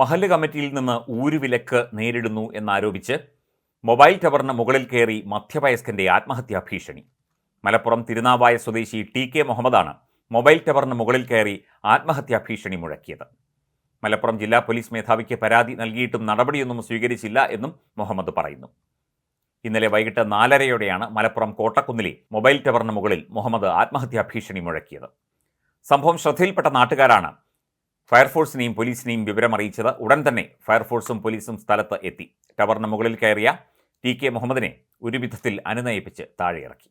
മഹല്ല് കമ്മിറ്റിയിൽ നിന്ന് ഊരുവിലക്ക് നേരിടുന്നു എന്നാരോപിച്ച് മൊബൈൽ ടവറിന് മുകളിൽ കയറി മധ്യവയസ്കന്റെ ആത്മഹത്യാ ഭീഷണി. മലപ്പുറം തിരുനാവായ സ്വദേശി ടി കെ മുഹമ്മദാണ് മൊബൈൽ ടവറിന് മുകളിൽ കയറി ആത്മഹത്യാ ഭീഷണി മുഴക്കിയത്. മലപ്പുറം ജില്ലാ പോലീസ് മേധാവിക്ക് പരാതി നൽകിയിട്ടും നടപടിയൊന്നും സ്വീകരിച്ചില്ല എന്നും മുഹമ്മദ് പറയുന്നു. ഇന്നലെ വൈകിട്ട് നാലരയോടെയാണ് മലപ്പുറം കോട്ടക്കുന്നിലെ മൊബൈൽ ടവറിന് മുകളിൽ മുഹമ്മദ് ആത്മഹത്യാ ഭീഷണി മുഴക്കിയത്. സംഭവം ശ്രദ്ധയിൽപ്പെട്ട നാട്ടുകാരാണ് ഫയർഫോഴ്സിനെയും പോലീസിനെയും വിവരം അറിയിച്ചത് ഉടൻ തന്നെ ഫയർഫോഴ്സും പോലീസും സ്ഥലത്ത് എത്തി. ടവറിന് മുകളിൽ കയറിയ ടി കെ മുഹമ്മദിനെ ഒരു വിധത്തിൽ അനുനയിപ്പിച്ച് താഴെയിറക്കി.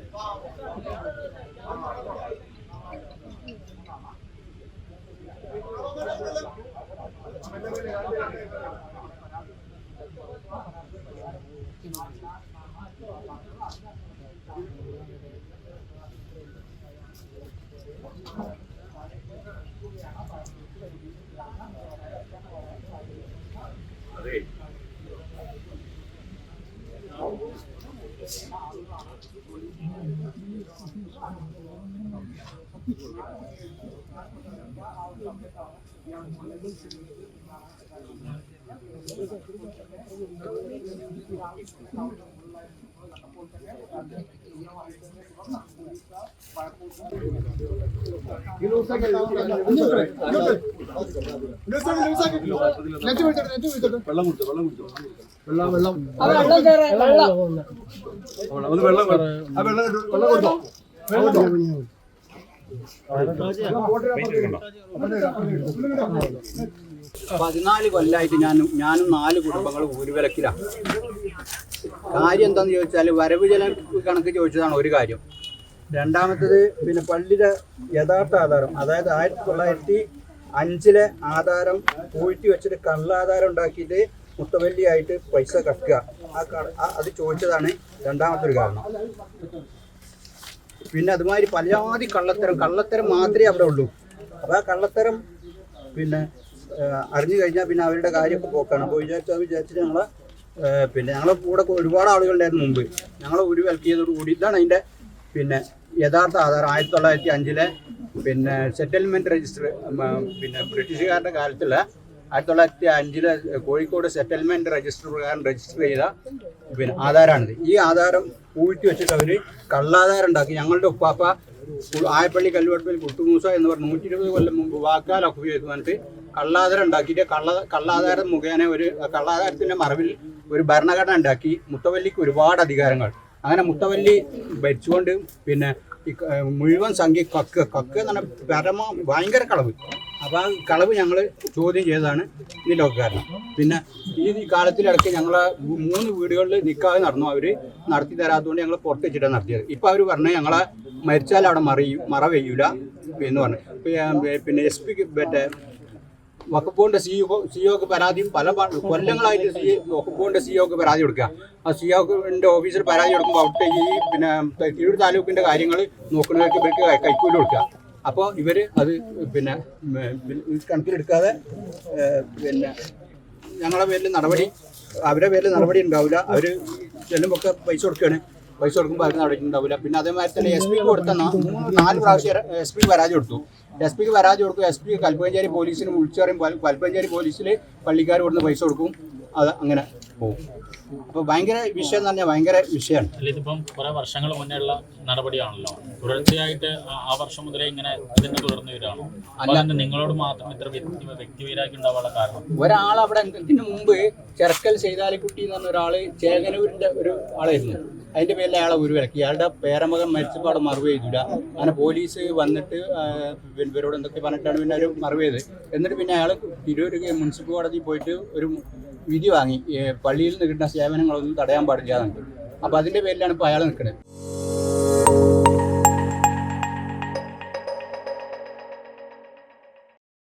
വെള്ളം കൊടുത്തു. വെള്ളം കൊടുത്തു വെള്ളം വെള്ളം വെള്ളം കൊ- വെള്ളം ഇട്ടു, വെള്ളം കൊടുത്തോ പതിനാല് കൊല്ലമായിട്ട് ഞാൻ ഞാനും നാല് കുടുംബങ്ങൾ ഊരുവിലക്കിലാണ് കാര്യം എന്താണെന്ന് ചോദിച്ചാൽ വരവ് ജല കണക്ക് ചോദിച്ചതാണ് ഒരു കാര്യം. രണ്ടാമത്തത് പിന്നെ പള്ളിയുടെ യഥാർത്ഥ ആധാരം അതായത് ആയിരത്തി തൊള്ളായിരത്തി അഞ്ചിലെ ആധാരം പൂഴ്ത്തി വെച്ചിട്ട് കള്ളാധാരം ഉണ്ടാക്കിയിട്ട് മുത്തവല്ലിയായിട്ട് പൈസ കട്ടുക ആ- അത് ചോദിച്ചതാണ് രണ്ടാമത്തെ ഒരു കാരണം. പിന്നെ അതുമാതിരി പലജാതി കള്ളത്തരം കള്ളത്തരം മാത്രമേ അവിടെ ഉള്ളൂ. അപ്പോൾ ആ കള്ളത്തരം പിന്നെ അറിഞ്ഞു കഴിഞ്ഞാൽ പിന്നെ അവരുടെ കാര്യമൊക്കെ പോക്കാണ്. അപ്പോൾ വിചാരിച്ചാൽ വിചാരിച്ചിട്ട് ഞങ്ങളെ പിന്നെ ഞങ്ങളെ കൂടെ ഒരുപാട് ആളുകളുണ്ടായിരുന്നു മുമ്പ് ഞങ്ങളെ ഒരു വിലക്കിയതോട് കൂടി ഇതാണ് അതിന്റെ പിന്നെ യഥാർത്ഥ ആധാരം. ആയിരത്തി തൊള്ളായിരത്തി അഞ്ചിലെ പിന്നെ സെറ്റിൽമെന്റ് രജിസ്റ്റർ പിന്നെ ബ്രിട്ടീഷുകാരുടെ കാലത്തുള്ള ആയിരത്തി തൊള്ളായിരത്തി അഞ്ചിൽ കോഴിക്കോട് സെറ്റിൽമെന്റ് രജിസ്റ്റർ പ്രകാരം രജിസ്റ്റർ ചെയ്ത പിന്നെ ആധാരമാണിത് ഈ ആധാരം പൂഴ്ത്തി വെച്ചിട്ട് അവർ കള്ളാധാരം ഉണ്ടാക്കി. ഞങ്ങളുടെ ഉപ്പാപ്പ ആയപ്പള്ളി കല്ലുവട്ടിൽ കുട്ടുമൂസ എന്ന് പറഞ്ഞ നൂറ്റി ഇരുപത് കൊല്ലം മുമ്പ് വാക്കാലൊക്കെ ഉപയോഗിക്കുവാനായിട്ട് കള്ളാധാരം ഉണ്ടാക്കിയിട്ട് കള്ള കള്ളാധാരം മുഖേന ഒരു കള്ളാധാരത്തിന്റെ മറവിൽ ഒരു ഭരണഘടന ഉണ്ടാക്കി. മുത്തവല്ലിക്ക് ഒരുപാട് അധികാരങ്ങൾ. അങ്ങനെ മുത്തവല്ലി ഭരിച്ചുകൊണ്ട് പിന്നെ മുഴുവൻ സംഖ്യ കക്ക്. കക്ക് എന്ന് പറഞ്ഞാൽ പരമ ഭയങ്കര കളവ്. അപ്പോൾ ആ കളവ് ഞങ്ങൾ ചോദ്യം ചെയ്തതാണ് ഈ കാരണം പിന്നെ ഈ കാലത്തിലിടയ്ക്ക് ഞങ്ങൾ മൂന്ന് വീടുകളിൽ നിൽക്കാതെ നടന്നു. അവർ നടത്തി തരാത്തതുകൊണ്ട് ഞങ്ങൾ പുറത്ത് വെച്ചിട്ടാണ് നടത്തിയത്. ഇപ്പം അവർ പറഞ്ഞു ഞങ്ങളെ മരിച്ചാൽ അവിടെ മറിയും മറ പെയ്യൂല എന്ന് പറഞ്ഞു. പിന്നെ എസ് പിക്ക് മറ്റേ വക്കപ്പോന്റെ സിഇഒ സിഇഒക്ക് പരാതിയും പല കൊല്ലങ്ങളായിട്ട് സി വക്കപ്പോന്റെ സിഇഒക്ക് പരാതി കൊടുക്കുക. ആ സിഇഒന്റെ ഓഫീസിൽ പരാതി കൊടുക്കുമ്പോൾ അവിടുത്തെ ഈ പിന്നെ തിരൂർ താലൂക്കിന്റെ കാര്യങ്ങൾ നോക്കുന്നവർക്ക് ഇവർക്ക് കൈക്കൂലി കൊടുക്കുക. അപ്പോൾ ഇവർ അത് പിന്നെ കണക്കിലെടുക്കാതെ പിന്നെ ഞങ്ങളുടെ പേരിൽ നടപടി അവരുടെ പേരിൽ നടപടി ഉണ്ടാവില്ല. അവർ ചെല്ലുമ്പോൾ പൈസ കൊടുക്കുകയാണ് പൈസ കൊടുക്കുമ്പോൾ അവർക്ക് നടക്കുന്നുണ്ടാവില്ല. പിന്നെ അതേമാതിരി തന്നെ എസ് പിക്ക് കൊടുത്ത മൂന്ന് നാല് പ്രാവശ്യം എസ് പിക്ക് പരാതി കൊടുത്തു. എസ് പിക്ക് പരാതി കൊടുക്കും. എസ് പി കൽപ്പഞ്ചേരി പോലീസിന് വിളിച്ചു പറയും കൽ- കൽപ്പഞ്ചേരി പോലീസിൽ പള്ളിക്കാർ കൊടുത്ത് പൈസ കൊടുക്കും. അത് അങ്ങനെ പോകും അപ്പോൾ ഭയങ്കര വിഷയം എന്ന് പറഞ്ഞാൽ ഭയങ്കര വിഷയമാണ് ഇതിപ്പം കുറെ വർഷങ്ങൾ മുന്നേ ഉള്ള നടപടിയാണല്ലോ. തുടർച്ചയായിട്ട് ആ- വർഷം മുതലേ ഇങ്ങനെ ഇതിന് തുടർന്ന് വരികയാണോ? അല്ലാതെ നിങ്ങളോട് മാത്രം ഇത്ര വ്യക്തി വ്യക്തിവൈരാഗ്യം ഉണ്ടാവാനുള്ള കാരണം? ഒരാൾ അവിടെ ഇതിന് മുമ്പ് ചെറുക്കൽ ചെയ്താലിക്കുട്ടി എന്ന് പറഞ്ഞ ഒരാൾ ചേകനൂരിന്റെ ഒരു ആളായിരുന്നു. അതിന്റെ പേരിൽ അയാളെ ഒരു വിലക്കി അയാളുടെ പേരമകൻ മരിച്ചപ്പോൾ അവിടെ മറവ് ചെയ്തില്ല അങ്ങനെ പോലീസ് വന്നിട്ട് ഇവരോട് എന്തൊക്കെ പറഞ്ഞിട്ടാണ് പിന്നെ അവർ മറവ് ചെയ്ത് എന്നിട്ട് പിന്നെ അയാൾ തിരൂർ മുനിസിപ്പൽ കോടതി പോയിട്ട് ഒരു വിധി വാങ്ങി. പള്ളിയിൽ നിന്ന് കിട്ടുന്ന സേവനങ്ങളൊന്നും തടയാൻ പാടില്ല എന്നുണ്ട് അപ്പൊ അതിന്റെ പേരിലാണ് ഇപ്പൊ അയാൾ നിൽക്കുന്നത്